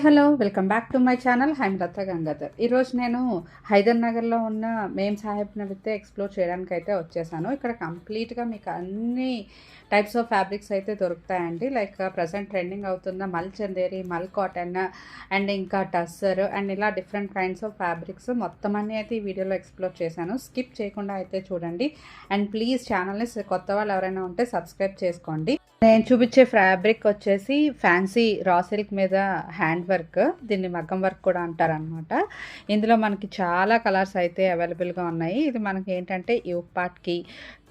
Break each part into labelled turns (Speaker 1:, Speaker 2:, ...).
Speaker 1: Hi hello welcome back to my channel. Haimalatha Gangadhar. ఈరోజు నేను హైదర్ నగర్లో ఉన్న మేం సాహెబ్ నవితే ఎక్స్ప్లోర్ చేయడానికి అయితే వచ్చేసాను. ఇక్కడ కంప్లీట్గా మీకు అన్ని టైప్స్ ఆఫ్ ఫ్యాబ్రిక్స్ అయితే దొరుకుతాయండి. లైక్ ప్రజెంట్ ట్రెండింగ్ అవుతున్న మల్ చందేరి మల్ కాటన్ అండ్ ఇంకా టస్సర్ అండ్ ఇలా డిఫరెంట్ కైండ్స్ ఆఫ్ ఫ్యాబ్రిక్స్. మొత్తం అన్నీ అయితే ఈ వీడియోలో ఎక్స్ప్లోర్ చేశాను. స్కిప్ చేయకుండా అయితే చూడండి. అండ్ ప్లీజ్ ఛానల్ని కొత్త వాళ్ళు ఎవరైనా ఉంటే సబ్స్క్రైబ్ చేసుకోండి. నేను చూపించే ఫ్యాబ్రిక్ వచ్చేసి ఫ్యాన్సీ రా సిల్క్ మీద హ్యాండ్ వర్క్ దీన్ని మగ్గం వర్క్ కూడా అంటారనమాట ఇందులో మనకి చాలా కలర్స్ అయితే అవైలబుల్గా ఉన్నాయి. ఇది మనకి ఏంటంటే యూక్ పార్ట్కి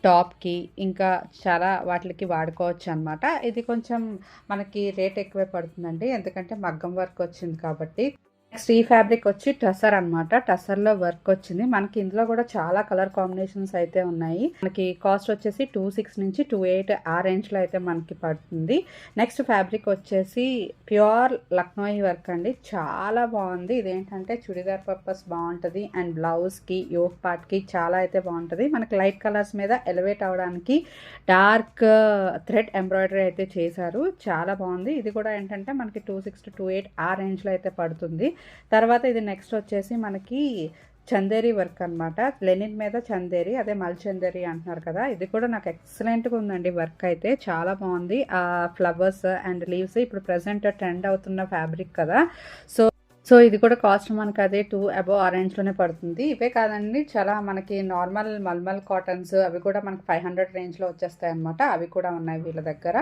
Speaker 1: టాప్కి ఇంకా చాలా వాటికి వాడుకోవచ్చు అనమాట ఇది కొంచెం మనకి రేట్ ఎక్కువే పడుతుందండి. ఎందుకంటే మగ్గం వర్క్ వచ్చింది కాబట్టి. నెక్స్ట్ ఈ ఫ్యాబ్రిక్ వచ్చి టసర్ అనమాట టసర్లో వర్క్ వచ్చింది. మనకి ఇందులో కూడా చాలా కలర్ కాంబినేషన్స్ అయితే ఉన్నాయి. మనకి కాస్ట్ వచ్చేసి టూ సిక్స్ నుంచి టూ ఎయిట్ ఆ రేంజ్లో అయితే మనకి పడుతుంది. నెక్స్ట్ ఫ్యాబ్రిక్ వచ్చేసి ప్యూర్ లక్నోయి వర్క్ అండి. చాలా బాగుంది. ఇదేంటంటే చుడిదార్ పర్పస్ బాగుంటుంది. అండ్ బ్లౌజ్కి యోక్ పార్ట్కి చాలా అయితే బాగుంటుంది. మనకి లైట్ కలర్స్ మీద ఎలివేట్ అవ్వడానికి డార్క్ థ్రెడ్ ఎంబ్రాయిడరీ అయితే చేశారు. చాలా బాగుంది. ఇది కూడా ఏంటంటే మనకి two six to two eight ఆ రేంజ్లో అయితే పడుతుంది. తర్వాత ఇది నెక్స్ట్ వచ్చేసి మనకి చందేరి వర్క్ అనమాట లెనిన్ మీద చందేరి అదే మల్చందేరి అంటున్నారు కదా. ఇది కూడా నాకు ఎక్సలెంట్గా ఉందండి వర్క్ అయితే. చాలా బాగుంది. ఆ ఫ్లవర్స్ అండ్ లీవ్స్ ఇప్పుడు ప్రజెంట్ ట్రెండ్ అవుతున్న ఫ్యాబ్రిక్ కదా. సో సో ఇది కూడా కాస్ట్ మనకి అదే టూ అబోవ్ ఆరెంజ్లోనే పడుతుంది. ఇవే కాదండి చాలా మనకి నార్మల్ మల్మల్ కాటన్స్ అవి కూడా మనకి ఫైవ్ హండ్రెడ్ రేంజ్లో వచ్చేస్తాయి అనమాట అవి కూడా ఉన్నాయి వీళ్ళ దగ్గర.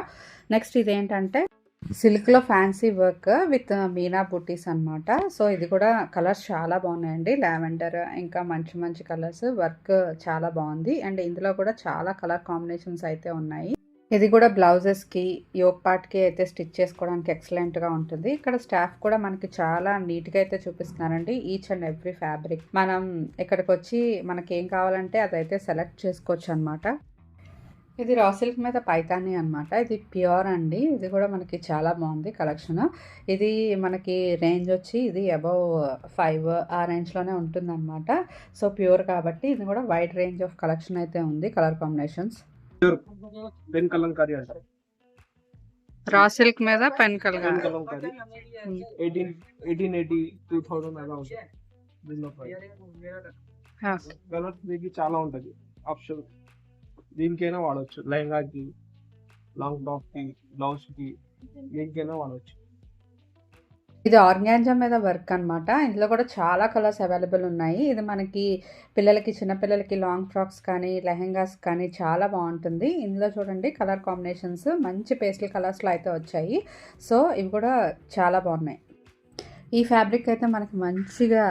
Speaker 1: నెక్స్ట్ ఇదేంటంటే సిల్క్లో ఫ్యాన్సీ వర్క్ విత్ మీనా బుటీస్ అనమాట సో ఇది కూడా కలర్స్ చాలా బాగున్నాయండి. లావెండర్ ఇంకా మంచి మంచి కలర్స్. వర్క్ చాలా బాగుంది. అండ్ ఇందులో కూడా చాలా కలర్ కాంబినేషన్స్ అయితే ఉన్నాయి. ఇది కూడా బ్లౌజెస్కి యోగ్ పార్ట్కి అయితే స్టిచ్ చేసుకోవడానికి ఎక్సలెంట్గా ఉంటుంది. ఇక్కడ స్టాఫ్ కూడా మనకి చాలా నీట్గా అయితే చూపిస్తున్నారండి. Each and every fabric. మనం ఇక్కడికి వచ్చి మనకి ఏం కావాలంటే అదైతే సెలెక్ట్ చేసుకోవచ్చు అనమాట ఇది రా సిల్క్ మీద పైతాని అనమాట ఇది ప్యూర్ అండి. ఇది కూడా మనకి చాలా బాగుంది కలెక్షన్. ఇది మనకి రేంజ్ వచ్చి ఇది అబౌవ్ ఫైవ్ ఆ రేంజ్లోనే ఉంటుంది అనమాట సో ప్యూర్ కాబట్టి ఇది కూడా వైడ్ రేంజ్ ఆఫ్ కలెక్షన్ అయితే ఉంది కలర్ కాంబినేషన్స్. రా సిల్క్ మీద పెన్ కలర్
Speaker 2: కలర్స్ చాలా ఉంటుంది. ఆప్షన్. దీనికైనా వాడవచ్చు లెహంగాకి లాంగ్ టాప్ బ్లౌజ్కి దేనికైనా వాడవచ్చు
Speaker 1: ఇది ఆర్గాన్జా మీద వర్క్ అనమాట ఇందులో కూడా చాలా కలర్స్ అవైలబుల్ ఉన్నాయి. ఇది మనకి పిల్లలకి చిన్నపిల్లలకి లాంగ్ ఫ్రాక్స్ కానీ లెహెంగాస్ కానీ చాలా బాగుంటుంది. ఇందులో చూడండి కలర్ కాంబినేషన్స్. మంచి పేస్టల్ కలర్స్లో అయితే వచ్చాయి. సో ఇవి కూడా చాలా బాగున్నాయి. ఈ ఫ్యాబ్రిక్ అయితే మనకి మంచిగా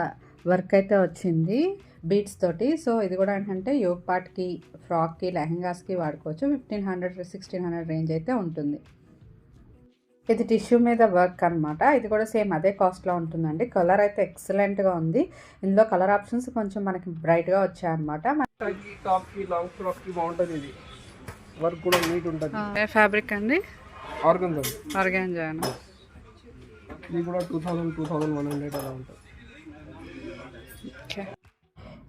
Speaker 1: వర్క్ అయితే వచ్చింది. బీట్స్ తోటి. సో ఇది కూడా ఏంటంటే యోగ్ పార్ట్కి ఫ్రాక్కి లెహంగాస్కి వాడుకోవచ్చు. Fifteen hundred sixteen hundred range అయితే ఉంటుంది. ఇది టిష్యూ మీద వర్క్ అనమాట ఇది కూడా సేమ్ అదే కాస్ట్లో ఉంటుందండి. కలర్ అయితే ఎక్సలెంట్గా ఉంది. ఇందులో కలర్ ఆప్షన్స్ కొంచెం మనకి బ్రైట్గా వచ్చాయన్నమాట.
Speaker 2: టాప్కి లాంగ్ ఫ్రాక్కి బాగుంటుంది ఇది. వర్క్ కూడా నీట్ ఉంటుంది.
Speaker 1: ఫ్యాబ్రిక్ అండి?
Speaker 2: ఆర్గన్
Speaker 1: ఆర్గాంజా
Speaker 2: ఇది కూడా two thousand two thousand one hundred అలా ఉంటుంది.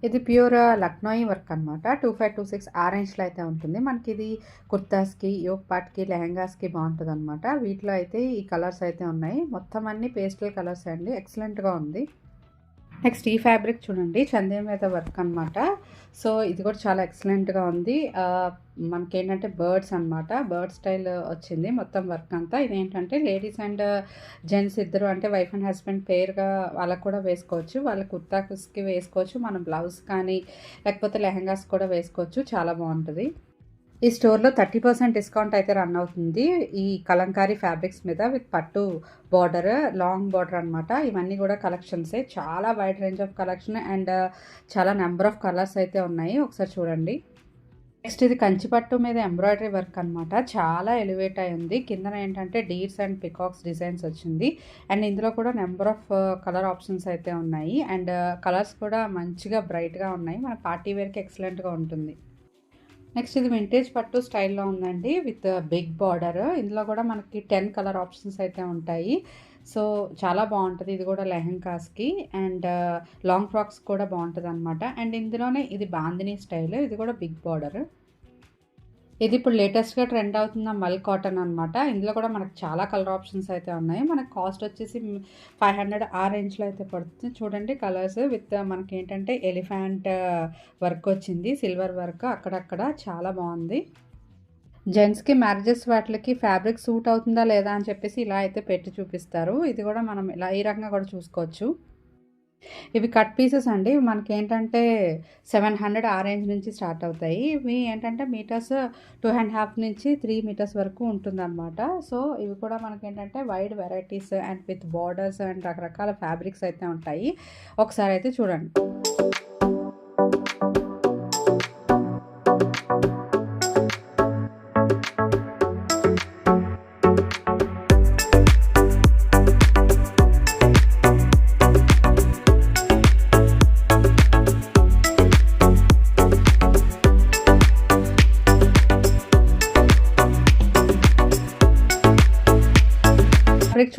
Speaker 1: ఇది ప్యూర్ లక్నోయి వర్క్ అనమాట టూ ఫైవ్ టూ సిక్స్ ఆరెంజ్లో అయితే ఉంటుంది. మనకి ఇది కుర్తాస్కి యోగ్ పాట్కి లెహంగాస్కి బాగుంటుంది అనమాట వీటిలో అయితే ఈ కలర్స్ అయితే ఉన్నాయి. మొత్తం అన్ని పేస్టల్ కలర్స్ అండి. ఎక్సలెంట్గా ఉంది. నెక్స్ట్ ఈ ఫ్యాబ్రిక్ చూడండి చందే మీద వర్క్ అనమాట సో ఇది కూడా చాలా ఎక్సలెంట్గా ఉంది. మనకి ఏంటంటే బర్డ్స్ అనమాట బర్డ్ స్టైల్ వచ్చింది మొత్తం వర్క్ అంతా. ఇదేంటంటే లేడీస్ అండ్ జెంట్స్ ఇద్దరు అంటే వైఫ్ అండ్ హస్బెండ్ పేరుగా వాళ్ళకు కూడా వేసుకోవచ్చు. వాళ్ళ కుర్తాకి వేసుకోవచ్చు. మనం బ్లౌజ్ కానీ లేకపోతే లెహంగాస్ కూడా వేసుకోవచ్చు. చాలా బాగుంటుంది. ఈ స్టోర్లో థర్టీ పర్సెంట్ డిస్కౌంట్ అయితే రన్ అవుతుంది. ఈ కలంకారీ ఫ్యాబ్రిక్స్ మీద విత్ పట్టు బార్డర్ లాంగ్ బార్డర్ అనమాట ఇవన్నీ కూడా కలెక్షన్సే. చాలా wide range of collection and చాలా నెంబర్ ఆఫ్ కలర్స్ అయితే ఉన్నాయి. ఒకసారి చూడండి. నెక్స్ట్ ఇది కంచిపట్టు మీద ఎంబ్రాయిడరీ వర్క్ అనమాట చాలా ఎలివేట్ అయి ఉంది. కిందన ఏంటంటే డీర్స్ అండ్ పికాక్స్ డిజైన్స్ వచ్చింది. అండ్ ఇందులో కూడా నెంబర్ ఆఫ్ కలర్ ఆప్షన్స్ అయితే ఉన్నాయి. అండ్ కలర్స్ కూడా మంచిగా బ్రైట్గా ఉన్నాయి. మన పార్టీ వేర్కి ఎక్సలెంట్గా ఉంటుంది. నెక్స్ట్ ఇది వింటేజ్ పట్టు స్టైల్లో ఉందండి విత్ బిగ్ బార్డర్. ఇందులో కూడా మనకి టెన్ కలర్ ఆప్షన్స్ అయితే ఉంటాయి. సో చాలా బాగుంటుంది. ఇది కూడా లెహంగాస్కి. అండ్ లాంగ్ ఫ్రాక్స్ కూడా బాగుంటుంది అనమాట అండ్ ఇందులోనే ఇది బాందిని స్టైల్ ఇది కూడా బిగ్ బార్డర్. ఇది ఇప్పుడు లేటెస్ట్‌గా ట్రెండ్ అవుతున్న మల్ కాటన్ అనమాట. ఇందులో కూడా మనకు చాలా కలర్ ఆప్షన్స్ అయితే ఉన్నాయి. మనకు కాస్ట్ వచ్చేసి ఫైవ్ హండ్రెడ్ ఆ రేంజ్‌లో అయితే పడుతుంది. చూడండి కలర్స్ విత్ మనకి ఏంటంటే ఎలిఫెంట్ వర్క్ uh, వచ్చింది. సిల్వర్ వర్క్ అక్కడక్కడ చాలా బాగుంది జెంట్స్‌కి మ్యారేజెస్ వాటికి ఫ్యాబ్రిక్ సూట్ అవుతుందా లేదా అని చెప్పేసి ఇలా అయితే పెట్టి చూపిస్తారు. ఇది కూడా మనం ఇలా ఈ రకంగా కూడా చూసుకోవచ్చు. ఇవి కట్ పీసెస్ అండి. మనకి ఏంటంటే సెవెన్ హండ్రెడ్ ఆ రేంజ్ నుంచి స్టార్ట్ అవుతాయి. ఇవి ఏంటంటే మీటర్స్ టూ అండ్ హాఫ్ నుంచి త్రీ మీటర్స్ వరకు ఉంటుందన్నమాట సో, ఇవి కూడా మనకి ఏంటంటే wide varieties and with borders and రకరకాల ఫ్యాబ్రిక్స్ అయితే ఉంటాయి. ఒకసారి అయితే చూడండి.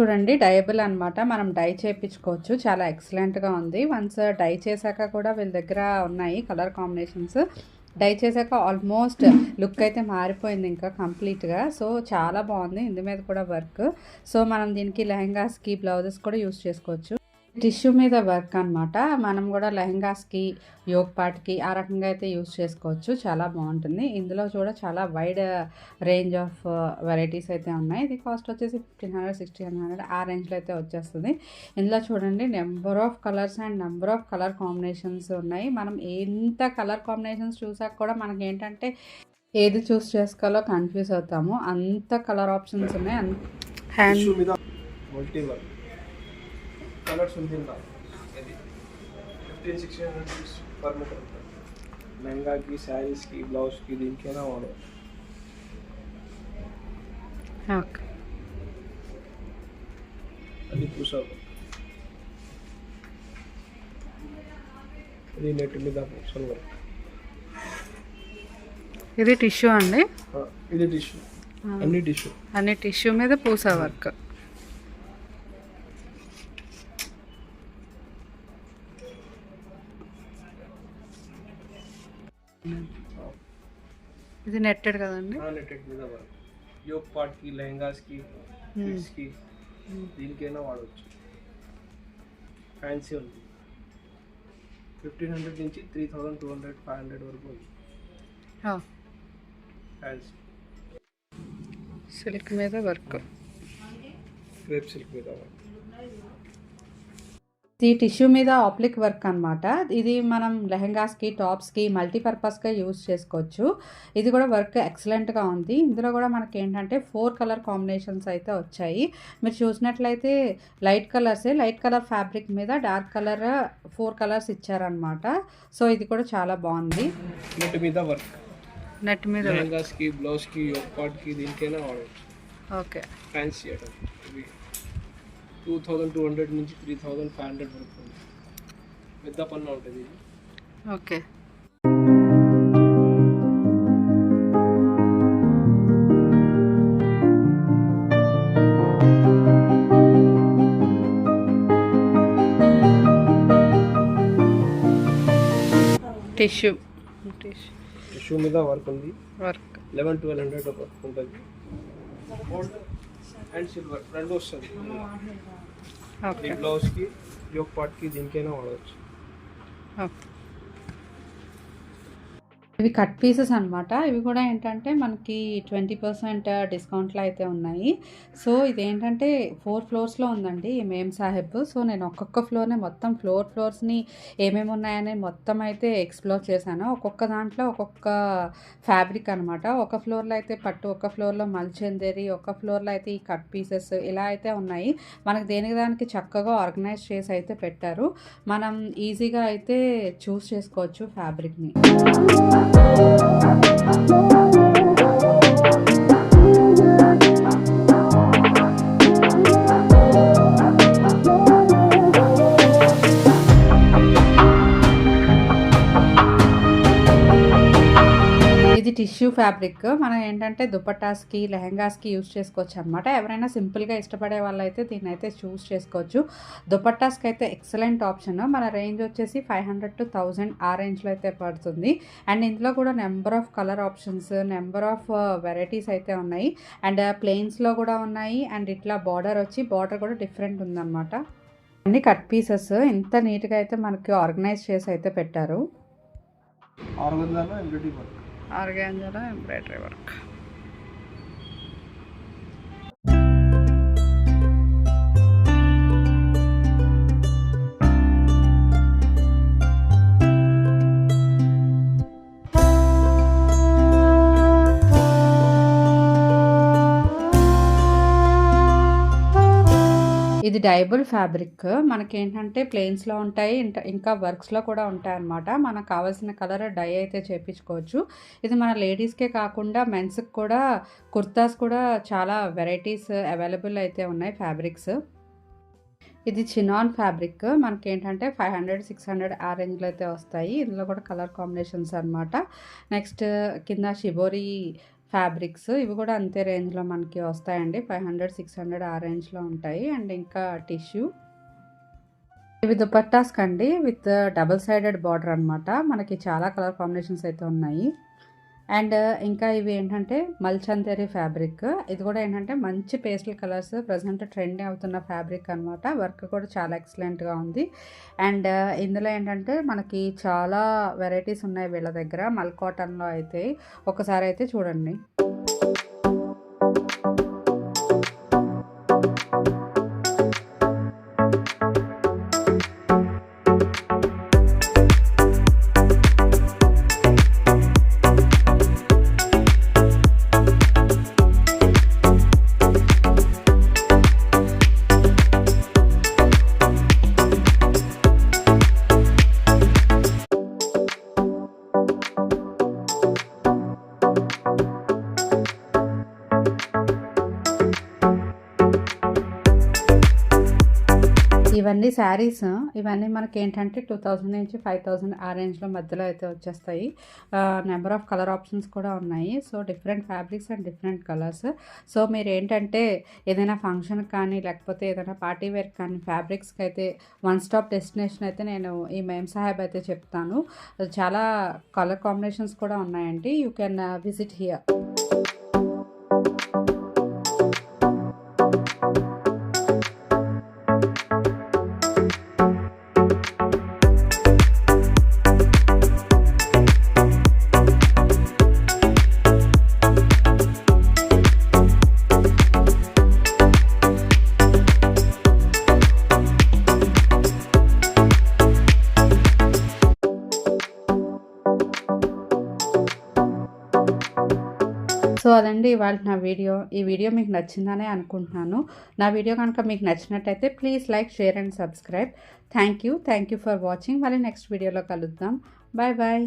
Speaker 1: చూడండి డయబుల్ అనమాట. మనం డై చేపించుకోవచ్చు. చాలా ఎక్సలెంట్‌గా ఉంది. వన్స్ డై చేశాక కూడా వీళ్ళ దగ్గర ఉన్నాయి కలర్ కాంబినేషన్స్. డై చేశాక ఆల్మోస్ట్ లుక్ అయితే మారిపోయింది ఇంకా కంప్లీట్‌గా. సో, చాలా బాగుంది ఇందు మీద కూడా వర్క్. సో, మనం దీనికి లెహంగాస్కి బ్లౌజెస్ కూడా యూజ్ చేసుకోవచ్చు. టిష్యూ మీద వర్క్ అనమాట. మనం కూడా లెహెంగాస్‌కి, యోగ్ పార్ట్‌కి ఆ రకంగా అయితే యూస్ చేసుకోవచ్చు. చాలా బాగుంటుంది ఇందులో కూడా చాలా వైడ్ రేంజ్ ఆఫ్ వెరైటీస్ అయితే ఉన్నాయి. ఇది కాస్ట్ వచ్చేసి 1500, 1600 ఆ రేంజ్‌లో అయితే వచ్చేస్తుంది ఇందులో చూడండి number of colours and number of colour combinations ఉన్నాయి. మనం ఎంత కలర్ కాంబినేషన్స్ చూసాక కూడా మనకి ఏంటంటే ఏది చూస్ చేసుకోవాలో కన్‌ఫ్యూజ్ అవుతాము. అంత కలర్ ఆప్షన్స్ ఉన్నాయి. అన్ హ్యాండ్
Speaker 2: టిష్యూ మీద మల్టీ వర్క్. కలర్స్ ఉంది ఇంకా. ఇది 15, 1600 రూపీస్ పర్ మీటర్ ఉంటుంది. లెహంగాకి, శారీస్‌కి, బ్లౌజ్‌కి దీనికైనా వాడవచ్చు.
Speaker 1: ఓకే.
Speaker 2: అది పూసా వర్క్. ఇది నెట్ మీద పూసల్ వర్క్.
Speaker 1: ఇది టిష్యూ అండి.
Speaker 2: ఆ, ఇది టిష్యూ.
Speaker 1: ఆ.
Speaker 2: అన్ని టిష్యూ.
Speaker 1: అన్ని టిష్యూ మీద పూసా వర్క్. ఇది నెట్టెడ్ కదండి.
Speaker 2: నెట్టెడ్ మీద. యోగ్ పార్ట్‌కి, లెహంగాస్‌కి. కిడ్స్‌కి దీనికైనా వాడవచ్చు. ఫ్యాన్సీ ఉంది. 1500 నుంచి 3200, 500 వరకు ఉంది. ఫ్యాన్సీ.
Speaker 1: సిల్క్ మీద వర్క్.
Speaker 2: క్రేప్ సిల్క్ మీద వర్క్.
Speaker 1: ఇది టిష్యూ మీద ఆప్లిక్ వర్క్ అనమాట. ఇది మనం లెహెంగాస్‌కి, టాప్స్‌కి మల్టీపర్పస్‌గా యూజ్ చేసుకోవచ్చు. ఇది కూడా వర్క్ ఎక్సలెంట్‌గా ఉంది. ఇందులో కూడా మనకేంటంటే 4 కలర్ కాంబినేషన్స్ అయితే వచ్చాయి. మీరు చూసినట్లయితే లైట్ కలర్సే లైట్ కలర్ ఫ్యాబ్రిక్ మీద డార్క్ కలర్ 4 కలర్స్ ఇచ్చారనమాట. సో, ఇది కూడా చాలా బావుంది.
Speaker 2: నెట్ మీద వర్క్.
Speaker 1: నెట్ మీద వర్క్.
Speaker 2: లెహంగాస్‌కి, బ్లౌజ్‌కి, యోగ్ పార్ట్‌కి దీనికైనా వాడవచ్చు.
Speaker 1: ఓకే.
Speaker 2: ఫ్యాన్సీ ఐటమ్ ఇవి 2200 నుంచి 3500 వరకు ఉంది. పెద్ద పన్నా ఉంటుంది.
Speaker 1: ఓకే. టిష్యూ. టిష్యూ
Speaker 2: టిష్యూ మీద వర్క్ ఉంది.
Speaker 1: వర్క్.
Speaker 2: 11, 1200 వరకు ఉంటుంది. గోల్డ్ అండ్ సిల్వర్ రెండు వస్తుంది.
Speaker 1: ఓకే.
Speaker 2: ఈ బ్లౌజ్కి, యోగ్ పార్ట్‌కి దీనికైనా వాడవచ్చు.
Speaker 1: ఓకే. ఇవి కట్ పీసెస్ అనమాట. ఇవి కూడా ఏంటంటే మనకి 20% డిస్కౌంట్‌లో అయితే ఉన్నాయి. సో, ఇదేంటంటే ఫోర్ ఫ్లోర్స్‌లో ఉందండి ఈ మేమ్ సాహెబ్. సో, నేను ఒక్కొక్క ఫ్లోర్‌ని మొత్తం ఫ్లోర్ ఫ్లోర్స్‌ని ఏమేమి ఉన్నాయని మొత్తం అయితే ఎక్స్‌ప్లోర్ చేశాను. ఒక్కొక్క దాంట్లో ఒక్కొక్క ఫ్యాబ్రిక్ అనమాట. ఒక ఫ్లోర్‌లో అయితే పట్టు, ఒక ఫ్లోర్‌లో మల్చెందేరి ఒక ఫ్లోర్‌లో అయితే ఈ కట్ పీసెస్ ఇలా అయితే ఉన్నాయి. మనకు దేనికి దానికి చక్కగా ఆర్గనైజ్ చేసి అయితే పెట్టారు. మనం ఈజీగా అయితే చూస్ చేసుకోవచ్చు ఫ్యాబ్రిక్‌ని. Thank you. ఫ్యాబ్రిక్ మనం ఏంటంటే దుపట్టాస్కి లెహంగాస్కి యూస్ చేసుకోవచ్చు అనమాట ఎవరైనా సింపుల్గా ఇష్టపడే వాళ్ళైతే దీన్ని అయితే చూస్ చేసుకోవచ్చు. దుపట్టాస్కి అయితే ఎక్సలెంట్ ఆప్షన్. మన రేంజ్ వచ్చేసి ఫైవ్ హండ్రెడ్ టు థౌజండ్ ఆ రేంజ్లో అయితే పడుతుంది. అండ్ ఇందులో కూడా number of colour options number of varieties అయితే ఉన్నాయి. అండ్ ప్లెయిన్స్లో కూడా ఉన్నాయి. అండ్ ఇట్లా బార్డర్ వచ్చి బార్డర్ కూడా డిఫరెంట్ ఉందన్నమాట. అన్ని కట్ పీసెస్ ఇంత నీట్గా అయితే మనకి ఆర్గనైజ్ చేసి అయితే పెట్టారు.
Speaker 2: ఆర్గంజాలో ఎంబ్రాయిడరీ వర్క్
Speaker 1: ఆర్గాంజాలో ఎంబ్రాయిడరీ వర్క్ ఇది డైబుల్ ఫ్యాబ్రిక్ మనకి ఏంటంటే ప్లెయిన్స్లో ఉంటాయి ఇంకా వర్క్స్లో కూడా ఉంటాయి అన్నమాట మనకు కావాల్సిన కలర్ డై అయితే చేపించుకోవచ్చు. ఇది మన లేడీస్కే కాకుండా మెన్స్కి కూడా కుర్తాస్ కూడా చాలా వెరైటీస్ అవైలబుల్ అయితే ఉన్నాయి ఫ్యాబ్రిక్స్. ఇది చినాన్ ఫ్యాబ్రిక్. మనకి ఏంటంటే ఫైవ్ హండ్రెడ్ సిక్స్ హండ్రెడ్ ఆ రేంజ్లో అయితే వస్తాయి. ఇందులో కూడా కలర్ కాంబినేషన్స్ అనమాట నెక్స్ట్ కింద షిబోరి ఫ్యాబ్రిక్స్ ఇవి కూడా అంతే రేంజ్లో మనకి వస్తాయండి. ఫైవ్ హండ్రెడ్ సిక్స్ హండ్రెడ్ ఆ రేంజ్లో ఉంటాయి. అండ్ ఇంకా టిష్యూ. ఇవి దుపట్టాస్ కండి విత్ డబుల్ సైడెడ్ బార్డర్ అనమాట మనకి చాలా కలర్ కాంబినేషన్స్ అయితే ఉన్నాయి. అండ్ ఇంకా ఇవి ఏంటంటే మల్చందరి ఫ్యాబ్రిక్. ఇది కూడా ఏంటంటే మంచి పేస్టల్ కలర్స్ ప్రజెంట్ ట్రెండ్ అవుతున్న ఫ్యాబ్రిక్ అనమాట వర్క్ కూడా చాలా ఎక్సలెంట్గా ఉంది. అండ్ ఇందులో ఏంటంటే మనకి చాలా వెరైటీస్ ఉన్నాయి వీళ్ళ దగ్గర. మల్ కాటన్లో అయితే ఒకసారి అయితే చూడండి. ఇవన్నీ శారీస్ ఇవన్నీ మనకి ఏంటంటే టూ థౌజండ్ నుంచి ఫైవ్ థౌజండ్ ఆ రేంజ్లో మధ్యలో అయితే వచ్చేస్తాయి. నెంబర్ ఆఫ్ కలర్ ఆప్షన్స్ కూడా ఉన్నాయి. So different fabrics and different colours. So మీరు ఏంటంటే ఏదైనా ఫంక్షన్ కానీ లేకపోతే ఏదైనా పార్టీ వేర్ కానీ ఫ్యాబ్రిక్స్కి అయితే వన్ స్టాప్ డెస్టినేషన్ అయితే నేను ఈ మేమ్ సాహెబ్ అయితే చెప్తాను. చాలా కలర్ కాంబినేషన్స్ కూడా ఉన్నాయండి. You can visit here. So అదండి ఇవాళ నా వీడియో. ఈ వీడియో మీకు నచ్చిందనే అనుకుంటున్నాను. నా వీడియో కనుక మీకు నచ్చినట్టయితే please like share and subscribe. Thank you. Thank you for watching. మళ్ళీ నెక్స్ట్ వీడియోలో కలుద్దాం. Bye bye.